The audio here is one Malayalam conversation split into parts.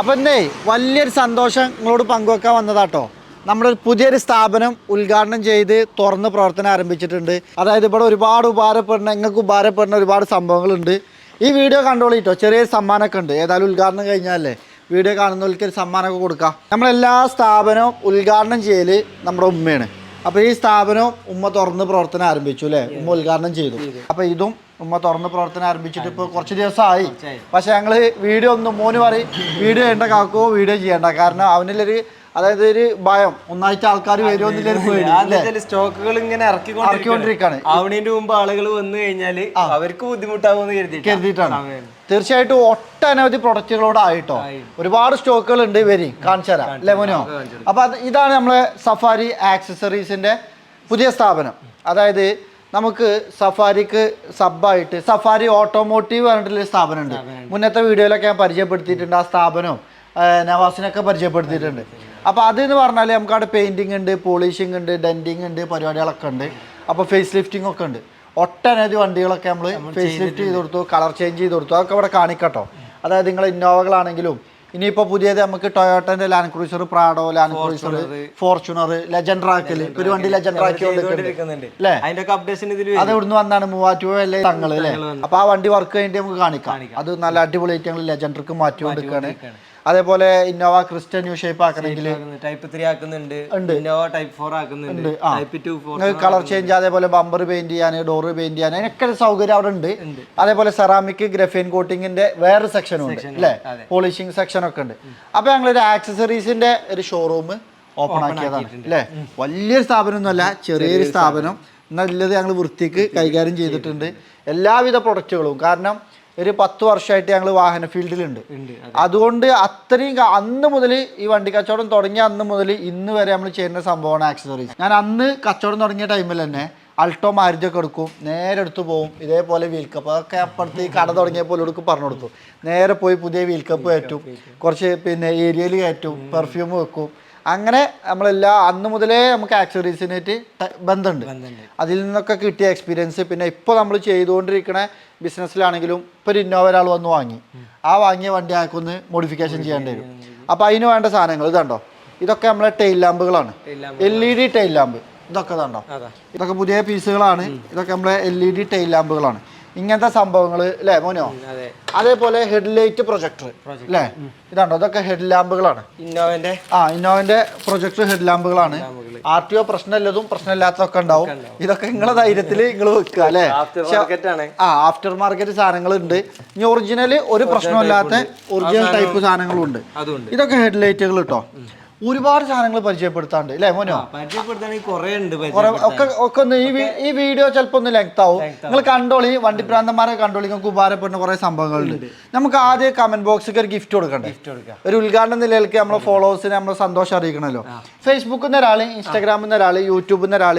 അപ്പം എന്തേ വലിയൊരു സന്തോഷം നിങ്ങളോട് പങ്കുവെക്കാൻ വന്നതാട്ടോ. നമ്മുടെ പുതിയൊരു സ്ഥാപനം ഉദ്ഘാടനം ചെയ്ത് തുറന്ന് പ്രവർത്തനം ആരംഭിച്ചിട്ടുണ്ട്. അതായത് ഇവിടെ ഒരുപാട് ഉപകാരപ്പെടുന്ന നിങ്ങൾക്ക് ഉപകാരപ്പെടുന്ന ഒരുപാട് സംഭവങ്ങളുണ്ട്. ഈ വീഡിയോ കണ്ടോളിട്ടോ ചെറിയൊരു സമ്മാനമൊക്കെ ഉണ്ട്. ഏതായാലും ഉദ്ഘാടനം കഴിഞ്ഞാലേ വീഡിയോ കാണുന്നവർക്ക് ഒരു സമ്മാനമൊക്കെ കൊടുക്കാം. നമ്മളെല്ലാ സ്ഥാപനവും ഉദ്ഘാടനം ചെയ്യൽ നമ്മുടെ ഉമ്മയാണ്. അപ്പോൾ ഈ സ്ഥാപനം ഉമ്മ തുറന്ന് പ്രവർത്തനം ആരംഭിച്ചു അല്ലേ ഉമ്മ ഉദ്ഘാടനം ചെയ്തു. അപ്പോൾ ഇതും ഉമ്മ തുറന്ന് പ്രവർത്തനം ആരംഭിച്ചിട്ട് ഇപ്പോൾ കുറച്ച് ദിവസമായി. പക്ഷേ ഞങ്ങൾ വീഡിയോ ഒന്നും മോന് പറയും വീഡിയോ ചെയ്യേണ്ട കാക്കോ വീഡിയോ ചെയ്യേണ്ട. കാരണം അവനിലൊരു അതായത് ഒരു ഭയം. ഒന്നായിട്ട് ആൾക്കാർ അല്ലേ? സ്റ്റോക്കുകൾ ഇങ്ങനെ ഇറക്കിക്കൊണ്ടിരിക്കുകയാണ്. ആവണേന്റെ മുമ്പ് ആളുകൾ വന്നു കഴിഞ്ഞാൽ അവർക്ക് ബുദ്ധിമുട്ടാവുമെന്ന് കരുതിയിട്ടാ. കരുതിയിട്ടാണ്. തീർച്ചയായിട്ടും ഒട്ടനവധി പ്രൊഡക്റ്റുകളോട് ആയിട്ടോ. ഒരുപാട് സ്റ്റോക്കുകൾ ഉണ്ട് വരി കാണിച്ചു തരാം. ലെമനോ. അപ്പൊ ഇതാണ് നമ്മളെ സഫാരി ആക്സസറീസിന്റെ പുതിയ സ്ഥാപനം. അതായത് നമുക്ക് സഫാരിക്ക് സബായിട്ട് സഫാരി ഓട്ടോമോട്ടീവ് പറഞ്ഞിട്ടുള്ള സ്ഥാപനമുണ്ട്. മുന്നത്തെ വീഡിയോയിലൊക്കെ ഞാൻ പരിചയപ്പെടുത്തിയിട്ടുണ്ട് ആ സ്ഥാപനവും നവാസിനൊക്കെ പരിചയപ്പെടുത്തിയിട്ടുണ്ട്. അപ്പോൾ അത് എന്ന് പറഞ്ഞാൽ നമുക്ക് അവിടെ പെയിന്റിംഗ് ഉണ്ട് പോളിഷിംഗ് ഉണ്ട് ഡെന്റിങ് ഉണ്ട് പരിപാടികളൊക്കെ ഉണ്ട്. അപ്പോൾ ഫേസ് ലിഫ്റ്റിംഗ് ഒക്കെ ഉണ്ട്. ഒട്ടനവധി വണ്ടികളൊക്കെ നമ്മൾ ഫേസ് ലിഫ്റ്റ് ചെയ്ത് കൊടുത്തു കളർ ചേഞ്ച് ചെയ്ത് കൊടുത്തു. അതൊക്കെ ഇവിടെ കാണിക്കട്ടോ. അതായത് നിങ്ങൾ ഇന്നോവകളാണെങ്കിലും ഇനിയിപ്പോൾ പുതിയത് നമുക്ക് ടൊയോട്ടന്റെ land cruiser Prado land cruiser Fortuner ലെജൻഡറാക്കൽ ഒരു വണ്ടി ലെജൻഡ്രാക്കി. അല്ലേ അത് ഇവിടുന്ന് വന്നാണ് മൂവാറ്റുപുഴ അല്ലേ തങ്ങൾ അല്ലേ അപ്പൊ ആ വണ്ടി വർക്ക് കഴിഞ്ഞിട്ട് നമുക്ക് കാണിക്കാം. അത് നല്ല അടിപൊളിയായിട്ട് ഞങ്ങൾ ലെജൻഡർക്ക് മാറ്റിക്കൊണ്ടിരിക്കുകയാണ് അതേപോലെ ഇന്നോവ ക്രിസ്റ്റൻ ന്യൂ ഷേപ്പ് ആക്കണമെങ്കിൽ ടൈപ്പ് ത്രീ ആക്കുന്നുണ്ട്. ഇന്നോവ ടൈപ്പ് ഫോർ ആക്കുന്നുണ്ട്. Type two four colour change അതേപോലെ ബമ്പർ പെയിന്റ് ചെയ്യാൻ ഡോറ് പെയിന്റ് ചെയ്യാൻ അതിനൊക്കെ സൗകര്യം അവിടെ ഉണ്ട്. അതേപോലെ സെറാമിക് ഗ്രഫീൻ കോട്ടിങ്ങിന്റെ വേറെ സെക്ഷനും ഉണ്ട് അല്ലേ? പോളിഷിംഗ് സെക്ഷൻ ഒക്കെ ഉണ്ട്. അപ്പൊ ഞങ്ങൾ ഒരു ആക്സസറീസിന്റെ ഒരു ഷോറൂം ഓപ്പൺ ആക്കിയതാണ് അല്ലേ? വലിയൊരു സ്ഥാപനമൊന്നുമല്ല ചെറിയൊരു സ്ഥാപനം. നല്ലത് ഞങ്ങൾ വൃത്തിക്ക് കൈകാര്യം ചെയ്തിട്ടുണ്ട്. എല്ലാവിധ പ്രൊഡക്റ്റുകളും കാരണം ഒരു പത്ത് വർഷമായിട്ട് ഞങ്ങൾ വാഹന ഫീൽഡിലുണ്ട്. അതുകൊണ്ട് അത്രയും അന്ന് മുതൽ ഈ വണ്ടി കച്ചവടം തുടങ്ങിയ അന്ന് മുതൽ ഇന്ന് വരെ നമ്മൾ ചെയ്യുന്ന സംഭവമാണ് ആക്സസറീസ് ഞാൻ അന്ന് കച്ചവടം തുടങ്ങിയ ടൈമിൽ തന്നെ അൾട്ടോ മാരുതിയൊക്കെ എടുക്കും നേരെ എടുത്തു പോകും ഇതേപോലെ വീൽ കപ്പ് അതൊക്കെ അപ്പുറത്ത് ഈ കട പോലെ എടുക്കും പറഞ്ഞു കൊടുത്തു. നേരെ പോയി പുതിയ വീൽ കപ്പ് കയറ്റും. കുറച്ച് പിന്നെ ഏരിയയിൽ കയറ്റും പെർഫ്യൂം വെക്കും. അങ്ങനെ നമ്മളെല്ലാ അന്ന് മുതലേ നമുക്ക് ആക്സറീസിനായിട്ട് ബന്ധമുണ്ട്. അതിൽ നിന്നൊക്കെ കിട്ടിയ എക്സ്പീരിയൻസ് പിന്നെ ഇപ്പോൾ നമ്മൾ ചെയ്തുകൊണ്ടിരിക്കുന്ന ബിസിനസ്സിലാണെങ്കിലും ഇപ്പോൾ ഒരു ഇന്നോവ ഒരാൾ വന്ന് വാങ്ങി. ആ വാങ്ങിയ വണ്ടി ആക്കൊന്ന് മോഡിഫിക്കേഷൻ ചെയ്യേണ്ടി വരും. അപ്പോൾ അതിന് വേണ്ട സാധനങ്ങൾ ഇതുണ്ടോ? ഇതൊക്കെ നമ്മളെ tail ലാമ്പുകളാണ് L E D tail lamp ഇതൊക്കെ ഇതുണ്ടോ? ഇതൊക്കെ പുതിയ പീസുകളാണ് ഇതൊക്കെ നമ്മളെ എൽ ഇ ഡി ടെയിൽ ലാമ്പുകളാണ് ഇങ്ങനത്തെ സംഭവങ്ങൾ അല്ലേ മോനോ? അതെ. അതേപോലെ ഹെഡ്ലൈറ്റ് പ്രൊജക്ടർ അല്ലേ ഇതാണ്ടോ? ഇതൊക്കെ ഹെഡ് ലാമ്പുകളാണ് ഇന്നോവന്റെ? ആ ഇന്നോവന്റെ പ്രൊജക്ടർ ഹെഡ് ലാമ്പുകളാണ് ആർ ടി ഒ പ്രശ്നമില്ലതും പ്രശ്നമില്ലാത്തതൊക്കെ ഉണ്ടാവും. ഇതൊക്കെ നിങ്ങളെ ധൈര്യത്തിൽ നിങ്ങൾ വെക്കുക അല്ലേ ആഫ്റ്റർ മാർക്കറ്റ് ആണ്. ആ ആഫ്റ്റർ മാർക്കറ്റ് സാധനങ്ങൾ ഉണ്ട് ഇനി ഒറിജിനൽ ഒരു പ്രശ്നമില്ലാത്ത ഒറിജിനൽ ടൈപ്പ് സാധനങ്ങളും ഉണ്ട് ഇതൊക്കെ ഹെഡ് ലൈറ്റുകൾ കേട്ടോ ഒരുപാട് സാധനങ്ങൾ പരിചയപ്പെടുത്താണ്ട് അല്ലേ മോനോ? ഒക്കെ ഒക്കെ ഒന്ന് ഈ വീഡിയോ ചിലപ്പോൾ ഒന്ന് ലെങ്ത് ആവും. നിങ്ങൾ കണ്ടോളി വണ്ടി പ്രാന്തന്മാരെ കണ്ടോളി നിങ്ങൾക്ക് ഉപകാരപ്പെടുന്ന കുറെ സംഭവങ്ങളുണ്ട്. നമുക്ക് ആദ്യം കമന്റ് ബോക്സിൽ ഒരു ഗിഫ്റ്റ് കൊടുക്കണ്ടേ? ഒരു ഉദ്ഘാടന നിലയിലേക്ക് നമ്മളെ ഫോളോവേഴ്സിനെ നമ്മൾ സന്തോഷം അറിയിക്കണല്ലോ ഫേസ്ബുക്കിൽ നിന്ന് ഒരാൾ ഇൻസ്റ്റാഗ്രാമിൽ നിന്ന് ഒരാൾ യൂട്യൂബിൽ നിന്ന് ഒരാൾ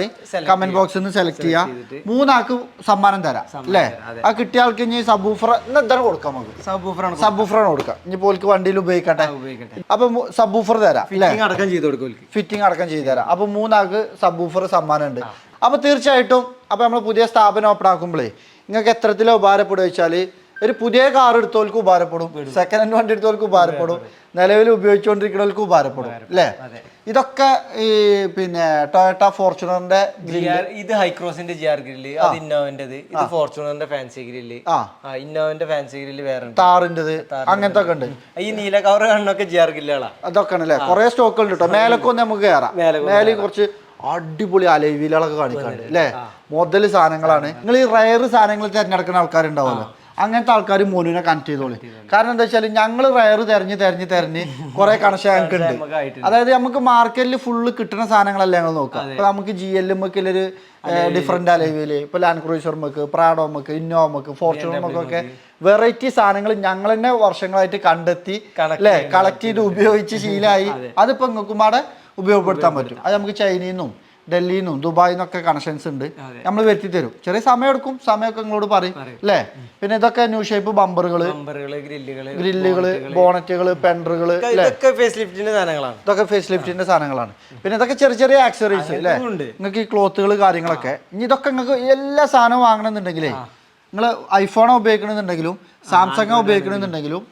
കമന്റ് ബോക്സിൽ നിന്ന് സെലക്ട് ചെയ്യുക മൂന്നാൾക്ക് സമ്മാനം തരാം അല്ലേ ആ കിട്ടിയ ആൾക്ക് ഇനി സബൂഫർ എന്താണ് കൊടുക്കാം നമുക്ക്. സബൂഫറാണ് സബൂഫറാണ് കൊടുക്കാം. ഇനി പോലെ വണ്ടിയിൽ ഉപയോഗിക്കട്ടെ. ഉപയോഗിക്കട്ടെ. അപ്പൊ സബൂഫർ തരാം അല്ലേ ഫിറ്റിംഗ് അടക്കം ചെയ്ത് ഫിറ്റിംഗ് അടക്കം ചെയ്തു തരാം. അപ്പൊ മൂന്നാൾക്ക് സബ്ബൂഫർ സമ്മാനം ഉണ്ട് അപ്പൊ തീർച്ചയായിട്ടും അപ്പൊ നമ്മൾ പുതിയ സ്ഥാപനം ഓപ്പൺ ആക്കുമ്പോഴേ നിങ്ങൾക്ക് എത്രത്തിലോ ഉപകാരപ്പെടുക വെച്ചാൽ ഒരു പുതിയ കാർ എടുത്തവർക്ക് ഉപകാരപ്പെടും. സെക്കൻഡ് ഹാൻഡ് വണ്ടി എടുത്തവർക്ക് ഉപകാരപ്പെടും. നിലവിൽ ഉപയോഗിച്ചുകൊണ്ടിരിക്കുന്നവർക്ക് ഉപകാരപ്പെടും. അല്ലേ ഇതൊക്കെ ഈ പിന്നെ ടൊയോട്ട ഫോർച്യൂണറിന്റെ ഇത് ഹൈക്രോസിന്റെ ജി ആർ ഗ്രില്ല് അത് ഇന്നോവന്റേത് ഇത് ഫോർച്യൂണറിന്റെ ഫാൻസി ഗ്രില്ല് ആ. ഇന്നോവന്റെ ഫാൻസി ഗ്രില്ല് വേറെ താറിന്റെത് അങ്ങനത്തെ ഒക്കെ ഉണ്ട്. ഈ നീല കവർ കാണുന്നൊക്കെ ജി ആർ ഗ്രില്ലുകളാ അതൊക്കെ ആണ് അല്ലേ? കുറെ സ്റ്റോക്കുകൾ ഉണ്ട് കേട്ടോ മേലക്കൊന്ന് നമുക്ക് കയറാം മേലെ കുറച്ച് അടിപൊളി അലൈവിലൊക്കെ കാണിക്കാണ്ട്. അല്ലേ മുതൽ സാധനങ്ങളാണ്. നിങ്ങൾ ഈ റയർ സാധനങ്ങൾ തിരഞ്ഞെടുക്കുന്ന ആൾക്കാരുണ്ടാവുമല്ലോ. അങ്ങനത്തെ ആൾക്കാർ മോനുവിനെ കണക്ട് ചെയ്തോളി. കാരണം എന്താ വെച്ചാൽ ഞങ്ങൾ റയർ തെരഞ്ഞ് തെരഞ്ഞ് തെരഞ്ഞ് കുറെ കണക്ഷൻ ഞങ്ങൾക്ക് ഉണ്ട്. അതായത് നമുക്ക് മാർക്കറ്റിൽ ഫുള്ള് കിട്ടുന്ന സാധനങ്ങളല്ല ഞങ്ങൾ നോക്കുക അപ്പൊ നമുക്ക് ജി എൽ എമ്മൊക്കെ ഡിഫറെന്റ് അലൈവിൽ. ഇപ്പൊ ലാൻഡ് ക്രൂസർ നമുക്ക് പ്രാഡോ നമുക്ക് ഇന്നോവ നമുക്ക് ഫോർച്യൂണർ നമുക്കൊക്കെ വെറൈറ്റി സാധനങ്ങൾ ഞങ്ങൾ തന്നെ വർഷങ്ങളായിട്ട് കണ്ടെത്തി അല്ലെ കളക്ട് ചെയ്ത് ഉപയോഗിച്ച് ശീലായി. അതിപ്പോ നിങ്ങൾക്കുമാടെ ഉപയോഗപ്പെടുത്താൻ പറ്റും. അത് നമുക്ക് ചൈനയിൽ നിന്നും ഡൽഹിയിൽ നിന്നും ദുബായിൽ നിന്നൊക്കെ കണക്ഷൻസ് ഉണ്ട്. നമ്മൾ വരുത്തി തരും ചെറിയ സമയം എടുക്കും സമയമൊക്കെ നിങ്ങളോട് പറയും. അല്ലേ പിന്നെ ഇതൊക്കെ ന്യൂ ഷേപ്പ് ബമ്പറുകൾ ഗ്രില്ലുകൾ ഗ്രില്ലുകൾ പെൻഡറുകൾ ഇതൊക്കെ ഫേസ് ലിഫ്റ്റിന്റെ സാധനങ്ങളാണ്. ഇതൊക്കെ ഫേസ് ലിഫ്റ്റിന്റെ സാധനങ്ങളാണ്. പിന്നെ ഇതൊക്കെ ചെറിയ ചെറിയ ആക്സറീസ് അല്ലേ നിങ്ങൾക്ക് ഈ ക്ലോത്തുകൾ കാര്യങ്ങളൊക്കെ. ഇനി ഇതൊക്കെ നിങ്ങൾക്ക് എല്ലാ സാധനവും വാങ്ങണമെന്നുണ്ടെങ്കിലേ നിങ്ങൾ ഐഫോണോ ഉപയോഗിക്കണമെന്നുണ്ടെങ്കിലും സാംസങ്ങോ ഉപയോഗിക്കണമെന്നുണ്ടെങ്കിലും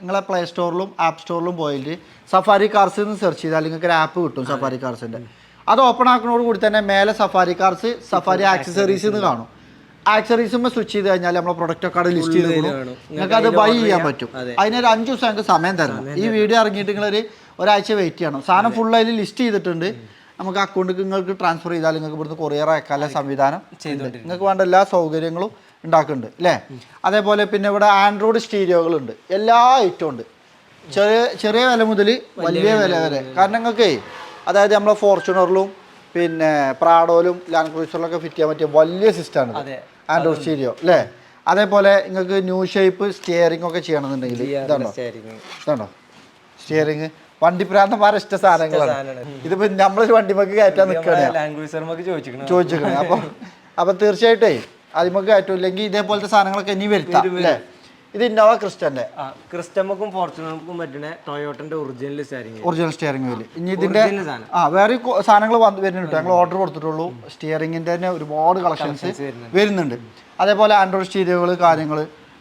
നിങ്ങളെ പ്ലേ സ്റ്റോറിലും ആപ്പ് സ്റ്റോറിലും പോയിട്ട് സഫാരി കാർസ് എന്ന് സെർച്ച് ചെയ്താൽ നിങ്ങൾക്ക് ഒരു ആപ്പ് കിട്ടും സഫാരി കാർസിന്റെ അത് ഓപ്പൺ ആക്കുന്നതോട് കൂടി തന്നെ മേലെ സഫാരി കാർസ് സഫാരി ആക്സസറീസ് എന്ന് കാണും. ആക്സറീസുമ്പോൾ സ്വിച്ച് ചെയ്ത് കഴിഞ്ഞാൽ നമ്മളെ പ്രൊഡക്റ്റ് ഒക്കെ അവിടെ ലിസ്റ്റ് ചെയ്ത് നിങ്ങൾക്ക് അത് ബൈ ചെയ്യാൻ പറ്റും. അതിനൊരു അഞ്ച് ദിവസം ഞങ്ങൾക്ക് സമയം തരണം. ഈ വീഡിയോ ഇറങ്ങിയിട്ട് നിങ്ങളൊരു ഒരാഴ്ച വെയിറ്റ് ചെയ്യണം. സാധനം ഫുൾ അതിൽ ലിസ്റ്റ് ചെയ്തിട്ടുണ്ട്. നമുക്ക് അക്കൗണ്ടിൽ നിങ്ങൾക്ക് ട്രാൻസ്ഫർ ചെയ്താൽ നിങ്ങൾക്ക് ഇവിടുന്ന് കൊറിയർ അയക്കാനുള്ള സംവിധാനം? ചെയ്തിട്ടുണ്ട് നിങ്ങൾക്ക് വേണ്ട എല്ലാ സൗകര്യങ്ങളും ഉണ്ടാക്കുന്നുണ്ട് അല്ലേ? അതേപോലെ പിന്നെ ഇവിടെ ആൻഡ്രോയിഡ് സ്റ്റീരിയോകളുണ്ട്. എല്ലാ ഐറ്റവും ഉണ്ട്. ചെറിയ ചെറിയ വില മുതൽ വലിയ വില വരെ. കാരണം നിങ്ങൾക്ക് അതായത് നമ്മളെ ഫോർച്യൂണറിലും പിന്നെ പ്രാഡോയിലും ലാൻഡ് ക്രൂസറിലൊക്കെ ഫിറ്റ് ചെയ്യാൻ പറ്റിയ വലിയ സിസ്റ്റമാണ്. ആൻഡ്രോയിഡ് സ്റ്റീരിയോ അല്ലേ? അതേപോലെ നിങ്ങൾക്ക് ന്യൂ ഷേപ്പ് സ്റ്റിയറിംഗ് ഒക്കെ ചെയ്യണമെന്നുണ്ടെങ്കിൽ ഇതാണോ? ഇതാണോ? സ്റ്റിയറിംഗ് വണ്ടി പ്രാന്തന്മാരെ ഇഷ്ട സാധനങ്ങളാണ്. ഇതിപ്പോ നമ്മളൊരു വണ്ടിമൊക്കെ കയറ്റാൻ നിൽക്കണേ ലാംഗ്വേജ് ചോദിച്ചിരിക്കണം. അപ്പൊ അപ്പൊ തീർച്ചയായിട്ടേ അതിമൊക്കെ കയറ്റും ഇല്ലെങ്കിൽ ഇതേപോലത്തെ സാധനങ്ങളൊക്കെ ഇനി വരുത്താം അല്ലേ? ഇത് ഇന്നോവ ക്രിസ്റ്റന്റെ. ക്രിസ്റ്റമക്കും ഫോർച്യൂണർക്കും പറ്റുന്ന ടൊയോട്ടന്റെ original steering original steering wheel ഇനി ഇതിന്റെ ആ വേറെ സാധനങ്ങൾ വരുന്നുണ്ട്. ഞങ്ങൾ ഓർഡർ കൊടുത്തിട്ടുള്ളൂ. സ്റ്റിയറിംഗിന്റെ തന്നെ ഒരുപാട് കളക്ഷൻസ് വരുന്നുണ്ട്. അതേപോലെ ആൻഡ്രോയിഡ് സ്റ്റീരിയോകൾ കാര്യങ്ങൾ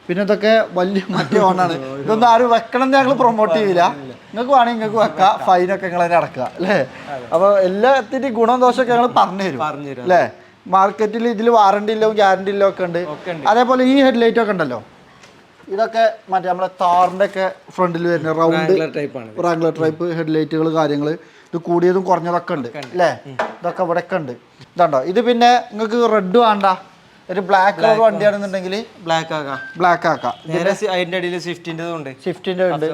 പിന്നെ ഇതൊക്കെ വലിയ മറ്റേ ഓണാണ്. ഇതൊന്നും ആരും വെക്കണം എന്ന് ഞങ്ങൾ പ്രൊമോട്ട് ചെയ്യില്ല. നിങ്ങൾക്ക് വേണമെങ്കിൽ നിങ്ങൾക്ക് വെക്കാം. ഫൈനൊക്കെ നിങ്ങൾ തന്നെ അടക്കുക. അല്ലേ? അപ്പോൾ എല്ലാത്തിന്റെയും ഗുണം ദോഷമൊക്കെ ഞങ്ങൾ പറഞ്ഞു തരും. പറഞ്ഞുതരും. അല്ലേ? മാർക്കറ്റിൽ ഇതിൽ വാറണ്ടി ഇല്ലോ ഗ്യാരണ്ടി ഇല്ലോ ഒക്കെ ഉണ്ട്. അതേപോലെ ഈ ഹെഡ്ലൈറ്റ് ഒക്കെ ഉണ്ടല്ലോ? ഇതൊക്കെ മറ്റേ നമ്മളെ താറിന്റെ ഒക്കെ ഫ്രണ്ടിൽ വരുന്ന റൗണ്ട് ടൈപ്പ് ആണ് റാങ്കുലർ ടൈപ്പ് ഹെഡ്ലൈറ്റുകൾ കാര്യങ്ങൾ ഇത് കൂടിയതും കുറഞ്ഞതൊക്കെ ഉണ്ട് അല്ലേ? ഇതൊക്കെ ഇവിടെ ഒക്കെ ഉണ്ട്. ഇതുണ്ടോ? ഇത് പിന്നെ നിങ്ങൾക്ക് റെഡ് വേണ്ട. ഒരു ബ്ലാക്ക് കളർ വണ്ടിയാണെന്നുണ്ടെങ്കിൽ ബ്ലാക്ക് ആക്കാം ബ്ലാക്ക് ആക്കാം. നേരെ അതിന്റെ അടിയിൽ സ്വിഫ്റ്റിന്റെ ഉണ്ട്. സ്വിഫ്റ്റിന്റെ ഉണ്ട്.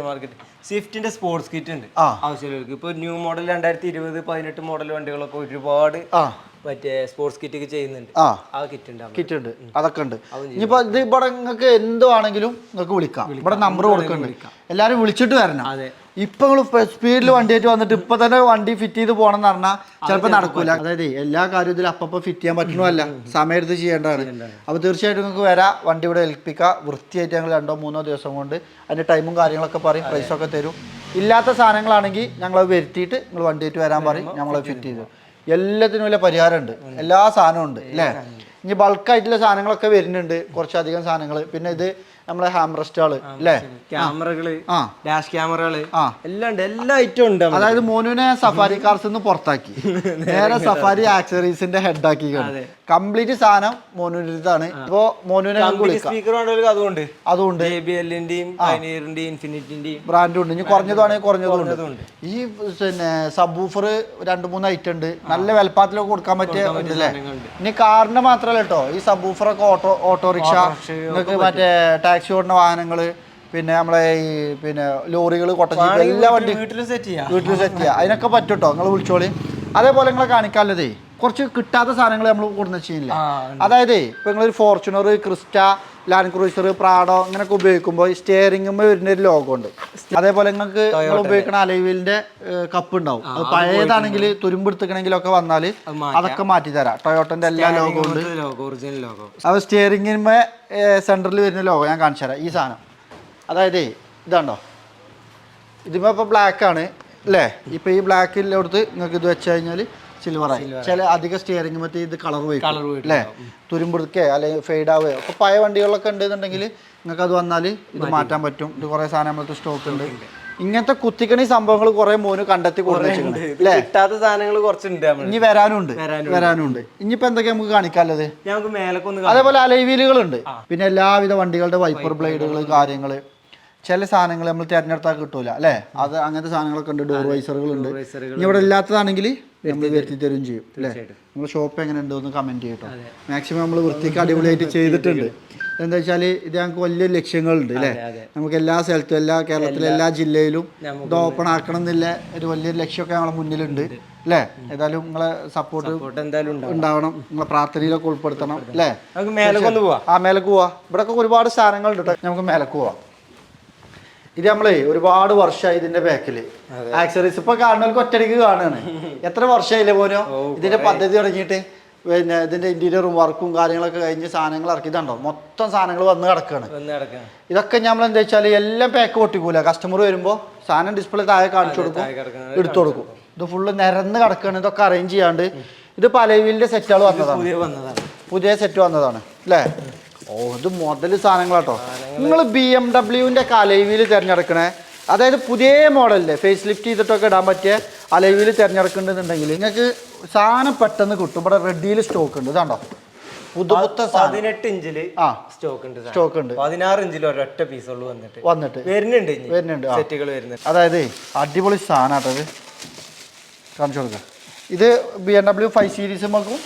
സ്വിഫ്റ്റിന്റെ സ്പോർട്സ് കിറ്റ് ഉണ്ട്. ആവശ്യമുള്ളവർക്ക്. ഇപ്പൊ ന്യൂ മോഡൽ രണ്ടായിരത്തി ഇരുപത് പതിനെട്ട് മോഡൽ വണ്ടികളൊക്കെ ഒരുപാട് ആ. മറ്റേ സ്പോർട്സ് കിറ്റ് ചെയ്യുന്നുണ്ട്. ആ. കിറ്റ് ഉണ്ട് കിറ്റ് ഉണ്ട്. അതൊക്കെ ഉണ്ട്. ഇനിയിപ്പോ ഇത് ഇവിടെ നിങ്ങൾക്ക് എന്തോ ആണെങ്കിലും നിങ്ങൾക്ക് വിളിക്കാം. ഇവിടെ നമ്പർ കൊടുക്കുന്നുണ്ട് എല്ലാരും വിളിച്ചിട്ട് വരണം. അതെ. ഇപ്പൊ നിങ്ങൾ സ്പീഡിൽ വണ്ടിയായിട്ട് വന്നിട്ട് ഇപ്പൊ തന്നെ വണ്ടി ഫിറ്റ് ചെയ്ത് പോകണം എന്ന് പറഞ്ഞാൽ ചിലപ്പോൾ നടക്കൂല. അതായത് എല്ലാ കാര്യവും ഇതിൽ അപ്പപ്പോ ഫിറ്റ് ചെയ്യാൻ പറ്റണമല്ല സമയം എടുത്ത് ചെയ്യേണ്ടതാണ്. അപ്പോൾ തീർച്ചയായിട്ടും നിങ്ങൾക്ക് വരാം. വണ്ടി ഇവിടെ ഏൽപ്പിക്കുക വൃത്തിയായിട്ട് ഞങ്ങൾ രണ്ടോ മൂന്നോ ദിവസം കൊണ്ട് അതിന്റെ ടൈമും കാര്യങ്ങളൊക്കെ പറയും. പ്രൈസൊക്കെ തരും. ഇല്ലാത്ത സാധനങ്ങളാണെങ്കിൽ ഞങ്ങൾ വരുത്തിയിട്ട് നിങ്ങൾ വണ്ടിയായിട്ട് വരാൻ പറയും. ഞങ്ങൾ ഫിറ്റ് ചെയ്തു എല്ലാത്തിനും വലിയ പരിഹാരമുണ്ട്. എല്ലാ സാധനവും ഉണ്ട് അല്ലേ? ഇനി ബൾക്കായിട്ടുള്ള സാധനങ്ങളൊക്കെ വരുന്നുണ്ട് കുറച്ചധികം സാധനങ്ങൾ പിന്നെ ഇത് നമ്മളെ ഹാംറസ്റ്റുകൾ അല്ലേ ക്യാമറകൾ ഡാഷ് ക്യാമറകൾ എല്ലാം ഉണ്ട്. എല്ലാ ഐറ്റം ഉണ്ട് അതായത് മോനുവിനെ സഫാരി കാർസ് നിന്ന് പുറത്താക്കി. നേരെ സഫാരി ആക്സറീസിന്റെ ഹെഡ് ആക്കി. കംപ്ലീറ്റ് സാധനം മോനുവിന്റെതാണ് ഇപ്പോ മോനുവിനെ സ്പീക്കർ അതുകൊണ്ട്? അതുകൊണ്ട്. ഇൻഫിനിറ്റിന്റെയും ബ്രാൻഡും ഉണ്ട് ഇനി കുറഞ്ഞതാണെങ്കിൽ കുറഞ്ഞതും ഉണ്ട്. ഈ പിന്നെ സബ്ബൂഫർ രണ്ട് മൂന്ന് ഐറ്റം ഉണ്ട്. നല്ല വിലപ്പാത്തിലൊക്കെ കൊടുക്കാൻ പറ്റിയ ഇനി കാറിന്റെ മാത്രമല്ല കേട്ടോ. ഈ സബൂഫർ ഒക്കെ ഓട്ടോ ഓട്ടോറിക്ഷ മറ്റേ ടാക്സി ഓടുന്ന വാഹനങ്ങൾ പിന്നെ നമ്മളെ ഈ പിന്നെ ലോറികൾ കൊട്ടജീപ്പ് എല്ലാ വണ്ടി വീട്ടിൽ സെറ്റ് ചെയ്യാം. സെറ്റ് അതിനൊക്കെ പറ്റും കേട്ടോ നിങ്ങൾ വിളിച്ചോളി. അതേപോലെ നിങ്ങളെ കാണിക്കാനുള്ളതേ കുറച്ച് കിട്ടാത്ത സാധനങ്ങൾ നമ്മൾ കൊടുന്ന് വെച്ചില്ല അതായത് ഇപ്പൊ നിങ്ങളൊരു Fortuner Crysta land cruiser Prado ഇങ്ങനെയൊക്കെ ഉപയോഗിക്കുമ്പോൾ സ്റ്റിയറിംഗുമ്പോൾ വരുന്ന ഒരു ലോഗോ ഉണ്ട്. അതേപോലെ നിങ്ങൾക്ക് നിങ്ങൾ ഉപയോഗിക്കുന്ന അലൈവിലിന്റെ കപ്പ് ഉണ്ടാവും. അത് പഴയതാണെങ്കിൽ തുരുമ്പെടുത്തിക്കണമെങ്കിലൊക്കെ വന്നാൽ. അതൊക്കെ മാറ്റി തരാം. ടൊയോട്ടന്റെ എല്ലാ ലോഗോ ഉണ്ട്. അപ്പൊ ഒറിജിനൽ ലോഗോ സ്റ്റിയറിംഗിന്മേ സെന്ററിൽ വരുന്ന ലോഗോ ഞാൻ കാണിച്ചു തരാം. ഈ സാധനം. അതായത് ഇതാണ്ടോ? ഇതിപ്പോ ഇപ്പോൾ ബ്ലാക്ക് ആണ് അല്ലേ ഇപ്പോൾ ഈ ബ്ലാക്കിലോടുത്ത് നിങ്ങൾക്ക് ഇത് വെച്ച് കഴിഞ്ഞാൽ സിൽവറായി ചില അധിക സ്റ്റിയറിംഗ് മറ്റേ ഇത് കളർ പോയി കളർ പോയിട്ട് അല്ലേ? തുരുമ്പുടുക്കെ അല്ലെങ്കിൽ ഫെയ്ഡ് ആവുകയോ. അപ്പോൾ പഴയ വണ്ടികളൊക്കെ ഉണ്ടെന്നുണ്ടെങ്കിൽ നിങ്ങൾക്ക് അത് വന്നാൽ ഇത് മാറ്റാൻ പറ്റും. ഇത് കുറേ സാധനം നമ്മളത്തെ സ്റ്റോക്ക് ഉണ്ട്. ഇങ്ങനത്തെ കുത്തിക്കണി സംഭവങ്ങൾ കുറെ മോന് കണ്ടെത്തി കിട്ടാത്ത സാധനങ്ങൾ കുറച്ചുണ്ട് ഇനി വരാനുണ്ട്. വരാനുണ്ട്. ഇനിയിപ്പോ എന്തൊക്കെയാ നമുക്ക് കാണിക്കാല്ലത് അതേപോലെ അലൈവീലുകളുണ്ട് പിന്നെ എല്ലാവിധ വണ്ടികളുടെ വൈപ്പർ ബ്ലേഡുകൾ കാര്യങ്ങൾ ചില സാധനങ്ങൾ നമ്മൾ തിരഞ്ഞെടുത്താൽ കിട്ടൂല അല്ലേ? അത് അങ്ങനത്തെ സാധനങ്ങളൊക്കെ ഉണ്ട് ഡോർ വൈസറുകളുണ്ട് വൈസറുകൾ ഉണ്ട്. ഇവിടെ ഇല്ലാത്തതാണെങ്കിൽ നമ്മൾ വരുത്തി തരും ചെയ്യും അല്ലേ? നമ്മൾ ഷോപ്പ് എങ്ങനെ ഉണ്ടോ എന്ന് കമന്റ് ചെയ്യട്ടോ മാക്സിമം നമ്മൾ വൃത്തിക്ക് അടിപൊളിയായിട്ട് ചെയ്തിട്ടുണ്ട്. എന്താ വെച്ചാൽ ഇത് ഞങ്ങൾക്ക് വലിയ ലക്ഷ്യങ്ങളുണ്ട് അല്ലേ? നമുക്ക് എല്ലാ സ്ഥലത്തും എല്ലാ കേരളത്തിലെ എല്ലാ ജില്ലയിലും ഇത് ഓപ്പൺ ആക്കണം എന്നില്ല ഒരു വലിയ ലക്ഷ്യമൊക്കെ നമ്മളെ മുന്നിലുണ്ട് അല്ലേ? ഏതായാലും നിങ്ങളെ സപ്പോർട്ട് ഉണ്ടാവണം. നിങ്ങളെ പ്രാർത്ഥനയിലൊക്കെ ഉൾപ്പെടുത്തണം അല്ലേ? ആ മേലക്ക് പോവാ. ഇവിടെ ഒക്കെ ഒരുപാട് സാധനങ്ങളുണ്ട് കേട്ടോ നമുക്ക് മേലക്ക് പോവാം. ഇത് നമ്മളെ ഒരുപാട് വർഷമായി ഇതിന്റെ ബാക്കിൽ ആക്സറീസ് ഇപ്പൊ കാണുന്നവർക്ക് ഒറ്റടിക്ക് കാണുകയാണ്. എത്ര വർഷമായില്ലേ പോനോ ഇതിന്റെ പദ്ധതി തുടങ്ങിയിട്ട് പിന്നെ ഇതിന്റെ ഇന്റീരിയറും വർക്കും കാര്യങ്ങളൊക്കെ കഴിഞ്ഞ് സാധനങ്ങൾ ഇറക്കിയതുണ്ടോ മൊത്തം സാധനങ്ങൾ വന്ന് കിടക്കുകയാണ്. ഇതൊക്കെ നമ്മൾ എന്താ വെച്ചാൽ എല്ലാം പാക്ക് പൊട്ടിക്കൂല. കസ്റ്റമർ വരുമ്പോ സാധനം ഡിസ്പ്ലേ താഴെ കാണിച്ചു കൊടുക്കും എടുത്തു കൊടുക്കും. ഇത് ഫുള്ള് നിരന്ന് കിടക്കുകയാണ്. ഇതൊക്കെ അറേഞ്ച് ചെയ്യാണ്ട്. ഇത് പലവീലിന്റെ സെറ്റുകൾ വന്നതാണ്. പുതിയ സെറ്റ് വന്നതാണ്. അല്ലേ ഓ ഇത് മുതൽ സാധനങ്ങളാട്ടോ. നിങ്ങൾ ബി എം ഡബ്ല്യുവിന്റെ ഒക്കെ അലൈവിയിൽ തിരഞ്ഞെടുക്കണേ. അതായത് പുതിയ മോഡലില്ലേ ഫേസ് ലിഫ്റ്റ് ചെയ്തിട്ടൊക്കെ ഇടാൻ പറ്റിയ അലൈവിയിൽ തിരഞ്ഞെടുക്കുന്നുണ്ടെങ്കിൽ നിങ്ങൾക്ക് സാധനം പെട്ടെന്ന് കിട്ടും. ഇവിടെ റെഡിയിൽ സ്റ്റോക്ക് ഉണ്ട്. ഇതാണ്ടോ പുതുപുത്ത പതിനെട്ട് ഇഞ്ചിൽ ആ സ്റ്റോക്ക് ഉണ്ട് സ്റ്റോക്ക് ഉണ്ട്. പതിനാറ് ഇഞ്ചിൽ ഒരൊറ്റ പീസ് ഉള്ളു വന്നിട്ട്. വന്നിട്ട്. വരുന്നുണ്ട് വരുന്നുണ്ട് സെറ്റുകൾ വരുന്നുണ്ട്. അതായത് അടിപൊളി സാധനമാട്ടത് ഇത്. കാണിച്ചു കൊടുക്കാം. ഇത് B M W five series നമുക്കും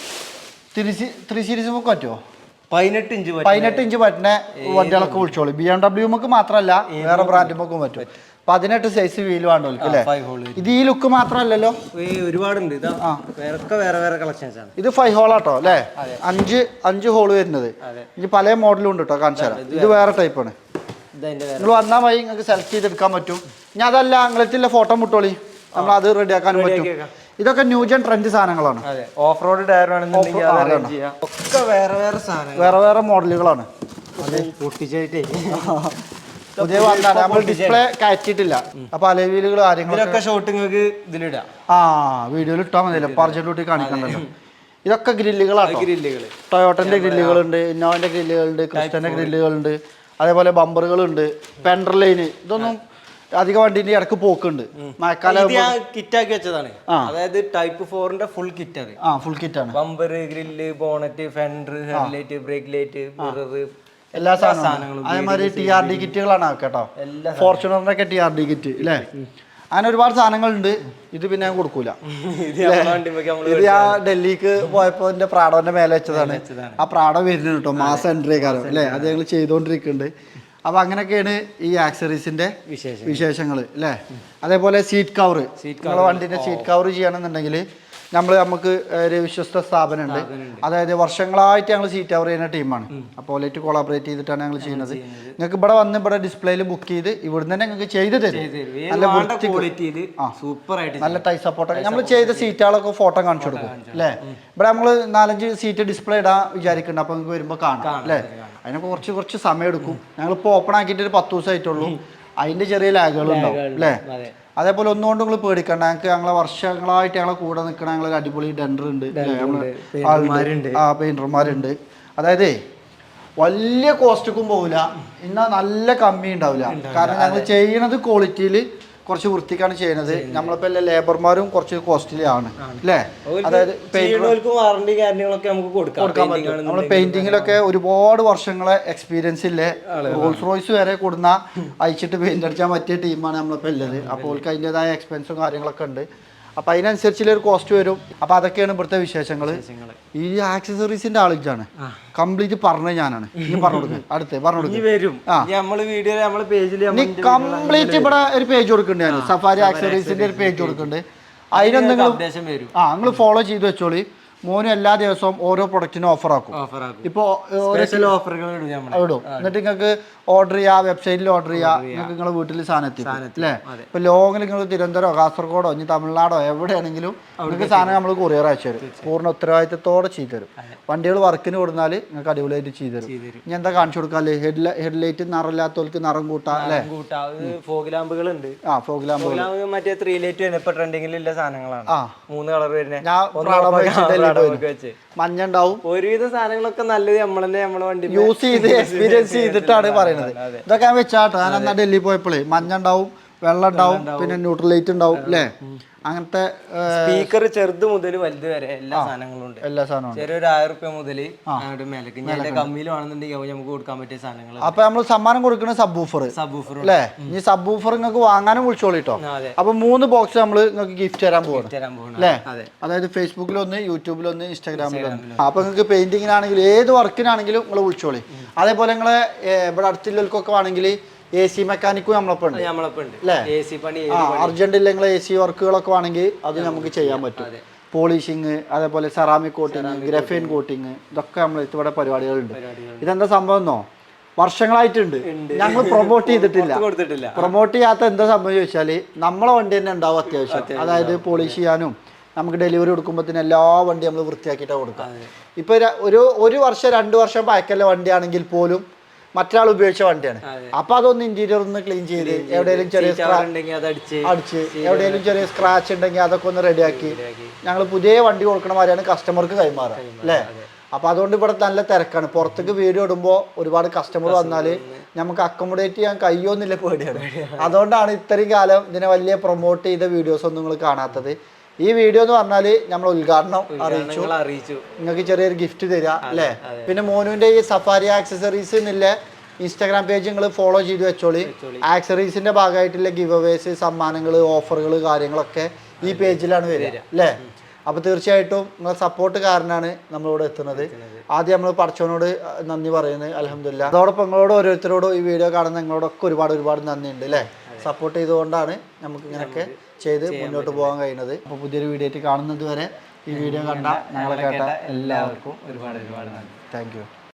ത്രീ ത്രീ സീരീസ് നമുക്ക് പറ്റുമോ പതിനെട്ട് ഇഞ്ച് പതിനെട്ട് ഇഞ്ച് പറ്റുന്ന വണ്ടികളൊക്കെ വിളിച്ചോളൂ. ബി എം ഡബ്ല്യു നമുക്ക് മാത്രമല്ല വേറെ ബ്രാൻഡുമൊക്കെ പറ്റും. പതിനെട്ട് സൈസ് വീൽ വേണ്ടോ അല്ലേ ഇത് ഈ ലുക്ക് മാത്രമല്ലല്ലോ? ഒരുപാടുണ്ട്. വേറെ വേറെ കളക്ഷൻസ് ആണ്. ഇത് ഫൈവ് ഹോൾ ആട്ടോ അല്ലേ അഞ്ച് അഞ്ച് ഹോൾ വരുന്നത്. ഇനി പല മോഡലും ഉണ്ട് കേട്ടോ കാണിച്ചു തരാം ഇത് വേറെ ടൈപ്പാണ് നിങ്ങൾ വന്നാൽ മതി നിങ്ങൾക്ക് സെലക്ട് ചെയ്തെടുക്കാൻ പറ്റും. ഇനി അതല്ല നിങ്ങളെത്തില്ല ഫോട്ടോ മുട്ടോളി നമ്മൾ അത് റെഡിയാക്കാനും പറ്റും. ഇതൊക്കെ ന്യൂജൻ ട്രെൻഡ് സാധനങ്ങളാണ്. അതെ ഓഫ് റോഡ് ടയർ ഒക്കെ വേറെ വേറെ സാധനങ്ങൾ വേറെ വേറെ മോഡലുകളാണ്. പൊട്ടിച്ചായിട്ടേ പുതിയ വന്നാണ് നമ്മൾ ഡിസ്പ്ലേ കയറ്റിയിട്ടില്ല. അപ്പൊ അലവീലുകൾ കാര്യങ്ങളൊക്കെ ഇതിലൊക്കെ ഷോട്ട് നിങ്ങൾക്ക് ഇതിലിടാം. ആ വീഡിയോയിൽ ഇട്ടാൽ മതിയല്ലോ. ഡ്യൂട്ടി കാണിക്കണ്ടല്ലോ. ഇതൊക്കെ ഗ്രില്ലുകളാണ് ഗ്രില്ലുകൾ ടൊയോട്ടന്റെ ഗ്രില്ലുകളുണ്ട് ഇന്നോവന്റെ ഗ്രില്ലുകളുണ്ട് ക്രിസ്റ്റന്റെ ഗ്രില്ലുകളുണ്ട് അതേപോലെ ബമ്പറുകളുണ്ട് പെൻഡർ ലൈന് ഇതൊന്നും അധിക വണ്ടിന്റെ ഇടയ്ക്ക് പോക്കുണ്ട്. മഴക്കാലം കിറ്റാക്കി വെച്ചതാണ്. അതായത് ടൈപ്പ് ഫോറിന്റെ ഫുൾ കിറ്റ് അത് ആ ഫുൾ കിറ്റ് ആണ്. Bumper grill bonnet fender headlight brake light mirror എല്ലാ സാധനങ്ങളും. അതേമാതിരി ടി ആർ ഡി കിറ്റുകളാണ് കേട്ടോ. എല്ലാ ഫോർച്യൂണറിന്റെ ഒക്കെ ടി ആർ ഡി കിറ്റ് അല്ലേ അങ്ങനെ ഒരുപാട് സാധനങ്ങളുണ്ട്. ഇത് പിന്നെ ഞാൻ കൊടുക്കൂല. ഇത് ആ ഞാൻ ഡൽഹിക്ക് പോയപ്പോ എന്റെ പ്രാടോന്റെ മേലെ വെച്ചതാണ്. ആ പ്രാടം വരുന്നുണ്ട് കേട്ടോ. മാസം എൻട്രി കാലം അല്ലേ അത് ഞങ്ങൾ ചെയ്തുകൊണ്ടിരിക്കുന്നുണ്ട് അപ്പൊ അങ്ങനെയൊക്കെയാണ് ഈ ആക്സറീസിന്റെ വിശേഷങ്ങൾ. അല്ലേ? അതേപോലെ സീറ്റ് കവർ സീറ്റ് കവർ വണ്ടിന്റെ സീറ്റ് കവർ ചെയ്യണമെന്നുണ്ടെങ്കിൽ നമ്മൾ നമുക്ക് ഒരു വിശ്വസ്ത സ്ഥാപനമുണ്ട്. അതായത് വർഷങ്ങളായിട്ട് ഞങ്ങൾ സീറ്റ് കവർ ചെയ്യുന്ന ടീമാണ്. അപ്പോൾ ഓലായിട്ട് കൊളാബറേറ്റ് ചെയ്തിട്ടാണ് ഞങ്ങൾ ചെയ്യുന്നത്. നിങ്ങൾക്ക് ഇവിടെ വന്ന് ഇവിടെ ഡിസ്പ്ലേയിൽ ബുക്ക് ചെയ്ത് ഇവിടുന്ന് തന്നെ നിങ്ങൾക്ക് ചെയ്ത് തരും. നല്ല ആയിട്ട് നല്ല ടൈ സപ്പോർട്ടൊക്കെ നമ്മൾ ചെയ്ത സീറ്റുകളൊക്കെ ഫോട്ടോ കാണിച്ചു കൊടുക്കും. അല്ലേ ഇവിടെ നമ്മൾ നാലഞ്ച് സീറ്റ് ഡിസ്പ്ലേ ഇടാൻ വിചാരിക്കുന്നുണ്ട്. അപ്പോൾ നിങ്ങൾക്ക് വരുമ്പോൾ കാണാം. അല്ലേ അതിനൊക്കെ കുറച്ച് കുറച്ച് സമയം എടുക്കും. ഞങ്ങൾ ഞങ്ങളിപ്പോൾ ഓപ്പൺ ആക്കിയിട്ട് ഒരു പത്ത് ദിവസമായിട്ടുള്ളൂ അതിന്റെ ചെറിയ ലാഗുകളുണ്ടോ ഉണ്ടാവും അല്ലേ? അതേപോലെ ഒന്നുകൊണ്ട് നിങ്ങൾ പേടിക്കണ്ട. ഞങ്ങൾക്ക് ഞങ്ങളെ വർഷങ്ങളായിട്ട് ഞങ്ങളെ കൂടെ നിൽക്കണ ഞങ്ങളൊരു അടിപൊളി ഡെൻഡർ ഉണ്ട്. ആ പെയിന്റർമാരുണ്ട് അതായത് വലിയ കോസ്റ്റക്കും പോവില്ല. എന്നാൽ നല്ല കമ്മി ഉണ്ടാവില്ല. കാരണം ഞങ്ങൾ ചെയ്യണത് ക്വാളിറ്റിയിൽ കുറച്ച് വൃത്തിക്കാണ് ചെയ്യുന്നത്. നമ്മളിപ്പോ എല്ലാ ലേബർമാരും കുറച്ച് കോസ്റ്റ്ലി ആണ്. അല്ലേ? അതായത് വാറണ്ടി കാര്യങ്ങളൊക്കെ നമുക്ക് കൊടുക്കാം. കൊടുക്കാൻ പറ്റും. നമ്മൾ പെയിന്റിങ്ങിലൊക്കെ ഒരുപാട് വർഷങ്ങളെ എക്സ്പീരിയൻസ് ഇല്ലേ? റോൾസ് റോയ്സ് വരെ കൊടുന്ന അയച്ചിട്ട് പെയിന്റ് അടിച്ചാൽ പറ്റിയ ടീമാണ് നമ്മളിപ്പോൾ ഉള്ളത്. അപ്പോൾ അവർക്ക് അതിന്റെതായ എക്സ്പെൻസും കാര്യങ്ങളൊക്കെ ഉണ്ട്. അപ്പോൾ അതിനനുസരിച്ചുള്ള ഒരു കോസ്റ്റ് വരും. അപ്പോൾ അതൊക്കെയാണ് ഇവിടുത്തെ വിശേഷങ്ങൾ ഈ ആക്സസറീസിന്റെ ആളിച്ചാണ് കംപ്ലീറ്റ് പറഞ്ഞത് ഞാനാണ്. ഇനി പറഞ്ഞു കൊടുക്കുക അടുത്ത് പറഞ്ഞു കംപ്ലീറ്റ് ഇവിടെ ഒരു പേജ് കൊടുക്കുന്നുണ്ട് ഞാൻ സഫാരി ആക്സസറീസിന്റെ ഒരു പേജ് കൊടുക്കുന്നുണ്ട്. അതിനൊന്നും ആ നിങ്ങൾ ഫോളോ ചെയ്ത് വെച്ചോളി. മോന് എല്ലാ ദിവസവും ഓരോ പ്രൊഡക്റ്റിനും ഓഫർ ആക്കും. ഇപ്പോൾ ഓഫറുകൾ ഇടും എന്നിട്ട് നിങ്ങൾക്ക് ഓർഡർ ചെയ്യാം വെബ്സൈറ്റിൽ ഓർഡർ ചെയ്യാം നിങ്ങൾക്ക് നിങ്ങളുടെ വീട്ടിൽ സാധനം എത്തിക്കും അല്ലേ ഇപ്പൊ ലോങ്ങിൽ നിങ്ങൾ തിരുവനന്തപുരം കാസർഗോഡോ ഇനി തമിഴ്നാടോ എവിടെയാണെങ്കിലും നിങ്ങൾക്ക് സാധനം നമ്മൾ കൊറിയർ അയച്ചു തരും. പൂർണ ഉത്തരവാദിത്തത്തോടെ ചെയ്തു തരും. വണ്ടികൾ വർക്കിന് കൊടുത്താൽ നിങ്ങൾക്ക് അടിപൊളിയായിട്ട് ചെയ്തു തരും. ഇനി എന്താ കാണിച്ചു കൊടുക്കാല്ലേ? ഹെഡ് ഹെഡ്ലൈറ്റ് നിറമില്ലാത്തവർക്ക് നിറം കൂട്ടാം അല്ലേ കൂട്ടാ. ഫോഗ് ലാമ്പുകൾ ഉണ്ട് ആ ഫോഗിലാമ്പുകൾ ഫോഗ് ലാമ്പ് മറ്റേ ത്രീ ലൈറ്റ് ട്രെൻഡിങ്ങിലുള്ള സാധനങ്ങളാണ്. മൂന്ന് കളർ വരുന്ന. മഞ്ഞ ഉണ്ടാവും ഒരുവിധ സാധനങ്ങളൊക്കെ നല്ലത് നമ്മളെ വണ്ടി യൂസ് ചെയ്ത് എക്സ്പീരിയൻസ് ചെയ്തിട്ടാണ് പറയുന്നത് ഇതൊക്കെ ഞാൻ വെച്ചാട്ടോ. ഞാൻ എന്നാ ഡൽഹി പോയപ്പോഴേ മഞ്ഞ ഉണ്ടാവും വെള്ളം ഉണ്ടാവും പിന്നെ ന്യൂട്രലൈറ്റ് ഉണ്ടാവും അല്ലേ അങ്ങനത്തെ സ്പീക്കർ ചെറുത് മുതൽ വലുത് വരെ എല്ലാ സാധനങ്ങളും ഉണ്ട് എല്ലാ സാധനവും ചെറിയൊരു ആയിരം റുപ്യ മുതൽ മേലേക്ക്. അവ നമുക്ക് കൊടുക്കാൻ പറ്റിയ സാധനങ്ങൾ അപ്പൊ നമ്മൾ സമ്മാനം കൊടുക്കുന്ന സബ്ബൂഫർ സബ്ബൂഫർ സബ് അല്ലേ ഈ സബ്ബൂഫർ നിങ്ങൾക്ക് വാങ്ങാനും വിളിച്ചോളിട്ടോ അപ്പൊ മൂന്ന് ബോക്സ് നമ്മൾ നിങ്ങൾക്ക് ഗിഫ്റ്റ് തരാൻ പോകുന്നത് അല്ലേ അതെ. അതായത് ഫേസ്ബുക്കിലൊന്ന് യൂട്യൂബിലൊന്ന് ഇൻസ്റ്റാഗ്രാമിലൊന്ന് അപ്പൊ നിങ്ങൾക്ക് പെയിന്റിങ്ങിനാണെങ്കിലും ഏത് വർക്കിനാണെങ്കിലും നിങ്ങൾ വിളിച്ചോളി. അതേപോലെ നിങ്ങളെ ഇവിടെ അടുത്തുള്ളവർക്കൊക്കെ വേണമെങ്കിൽ എ സി മെക്കാനിക്കും നമ്മളൊപ്പം ഉണ്ട് നമ്മളൊപ്പം ഉണ്ട് അല്ലേ? എ സി പണി ആ അർജന്റ് ഇല്ലെങ്കിൽ എ സി വർക്കുകളൊക്കെ വേണമെങ്കിൽ അത് നമുക്ക് ചെയ്യാൻ പറ്റും. പോളിഷിങ് അതേപോലെ സെറാമിക് കോട്ടിങ് ഗ്രഫീൻ കോട്ടിങ് ഇതൊക്കെ നമ്മൾ ഇവിടെ പരിപാടികളുണ്ട്. ഇതെന്താ സംഭവം എന്നോ? വർഷങ്ങളായിട്ടുണ്ട്. ഞങ്ങൾ പ്രൊമോട്ട് ചെയ്തിട്ടില്ല. പ്രൊമോട്ട് ചെയ്യാത്ത എന്താ സംഭവം ചോദിച്ചാൽ നമ്മളെ വണ്ടി തന്നെ ഉണ്ടാവും അത്യാവശ്യം. അതായത് പോളിഷ് ചെയ്യാനും നമുക്ക് ഡെലിവറി കൊടുക്കുമ്പോഴത്തേന് എല്ലാ വണ്ടിയും നമ്മൾ വൃത്തിയാക്കിയിട്ടാണ് കൊടുക്കുക. ഇപ്പൊ ഒരു ഒരു വർഷം രണ്ട് വർഷം പഴക്കല്ല വണ്ടിയാണെങ്കിൽ പോലും മറ്റൊരാൾ ഉപയോഗിച്ച വണ്ടിയാണ്. അപ്പൊ അതൊന്ന് ഇന്റീരിയർ ഒന്ന് ക്ലീൻ ചെയ്ത് എവിടെയെങ്കിലും ചെറിയ അടിച്ച് എവിടെയെങ്കിലും ചെറിയ സ്ക്രാച്ച് ഉണ്ടെങ്കിൽ അതൊക്കെ ഒന്ന് റെഡിയാക്കി ഞങ്ങൾ പുതിയ വണ്ടി കൊടുക്കണ മാതിരിയാണ് കസ്റ്റമർക്ക് കൈമാറുക അല്ലേ? അപ്പൊ അതുകൊണ്ട് ഇവിടെ നല്ല തിരക്കാണ്. പുറത്തേക്ക് വീഡിയോ ഇടുമ്പോൾ ഒരുപാട് കസ്റ്റമർ വന്നാൽ നമുക്ക് അക്കോമഡേറ്റ് ചെയ്യാൻ കഴിയുമെന്നില്ല പേടിയാണ്. അതുകൊണ്ടാണ് ഇത്രയും കാലം ഇതിനെ വലിയ പ്രൊമോട്ട് ചെയ്ത വീഡിയോസ് ഒന്നും നിങ്ങൾ കാണാത്തത്. ഈ വീഡിയോ എന്ന് പറഞ്ഞാൽ നമ്മൾ ഉദ്ഘാടനം അറിയിച്ചു. അറിയിച്ചു. നിങ്ങൾക്ക് ചെറിയൊരു ഗിഫ്റ്റ് തരിക അല്ലേ? പിന്നെ മോനുവിന്റെ ഈ സഫാരി ആക്സസറീസ് എന്നുള്ള ഇൻസ്റ്റാഗ്രാം പേജ് നിങ്ങൾ ഫോളോ ചെയ്ത് വെച്ചോളി. ആക്സറീസിന്റെ ഭാഗമായിട്ടുള്ള ഗിവ് അവേസ് സമ്മാനങ്ങൾ ഓഫറുകൾ കാര്യങ്ങളൊക്കെ ഈ പേജിലാണ് വരിക അല്ലേ? അപ്പോൾ തീർച്ചയായിട്ടും നിങ്ങളെ സപ്പോർട്ട് കാരനാണ് നമ്മളിവിടെ എത്തുന്നത്. ആദ്യം നമ്മൾ പടച്ചവനോട് നന്ദി പറയുന്നത് അലഹമില്ല അതോടൊപ്പം നിങ്ങളോട് ഓരോരുത്തരോടും ഈ വീഡിയോ കാണുന്ന നിങ്ങളോടൊക്കെ ഒരുപാട് ഒരുപാട് നന്ദിയുണ്ട് അല്ലേ? സപ്പോർട്ട് ചെയ്തുകൊണ്ടാണ് നമുക്ക് ഇങ്ങനെയൊക്കെ ചെയ്ത് മുന്നോട്ട് പോകാൻ കഴിയുന്നത്. അപ്പോൾ പുതിയൊരു വീഡിയോ ആയിട്ട് കാണുന്നത് വരെ ഈ വീഡിയോ കണ്ട ഞങ്ങളെ കേട്ട എല്ലാവർക്കും ഒരുപാട് ഒരുപാട് നന്ദി. Thank you.